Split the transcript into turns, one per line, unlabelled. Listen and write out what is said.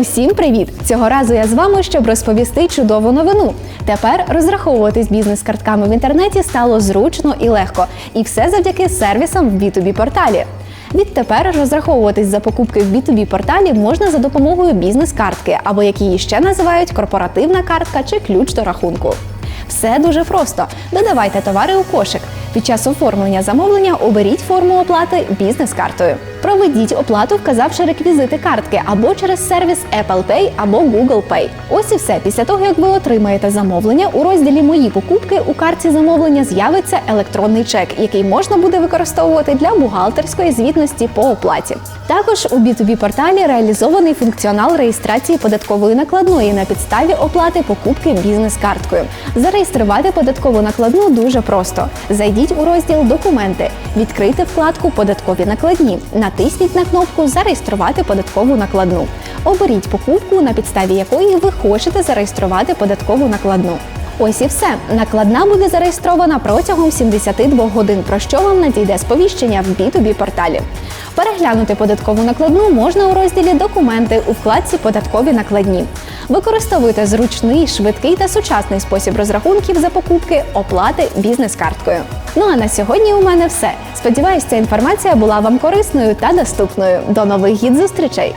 Усім привіт! Цього разу я з вами, щоб розповісти чудову новину. Тепер розраховуватись бізнес-картками в інтернеті стало зручно і легко, і все завдяки сервісам в B2B порталі. Відтепер розраховуватись за покупки в B2B порталі можна за допомогою бізнес-картки, або як її ще називають корпоративна картка чи ключ до рахунку. Все дуже просто. Додавайте товари у кошик. Під час оформлення замовлення оберіть форму оплати бізнес-картою. Проведіть оплату, вказавши реквізити картки або через сервіс Apple Pay або Google Pay. Ось і все. Після того, як ви отримаєте замовлення, у розділі Мої покупки у картці замовлення з'явиться електронний чек, який можна буде використовувати для бухгалтерської звітності по оплаті. Також у B2B порталі реалізований функціонал реєстрації податкової накладної на підставі оплати покупки бізнес-карткою. Зареєструвати податкову накладну дуже просто. Зайдіть у розділ Документи, відкрийте вкладку Податкові накладні, натисніть на кнопку Зареєструвати податкову накладну. Оберіть покупку, на підставі якої ви хочете зареєструвати податкову накладну. Ось і все. Накладна буде зареєстрована протягом 72 годин, про що вам надійде сповіщення в B2B порталі. Переглянути податкову накладну можна у розділі Документи у вкладці Податкові накладні. Використовуйте зручний, швидкий та сучасний спосіб розрахунків за покупки, оплати бізнес-карткою. Ну а на сьогодні у мене все. Сподіваюсь, ця інформація була вам корисною та доступною. До нових гід зустрічей!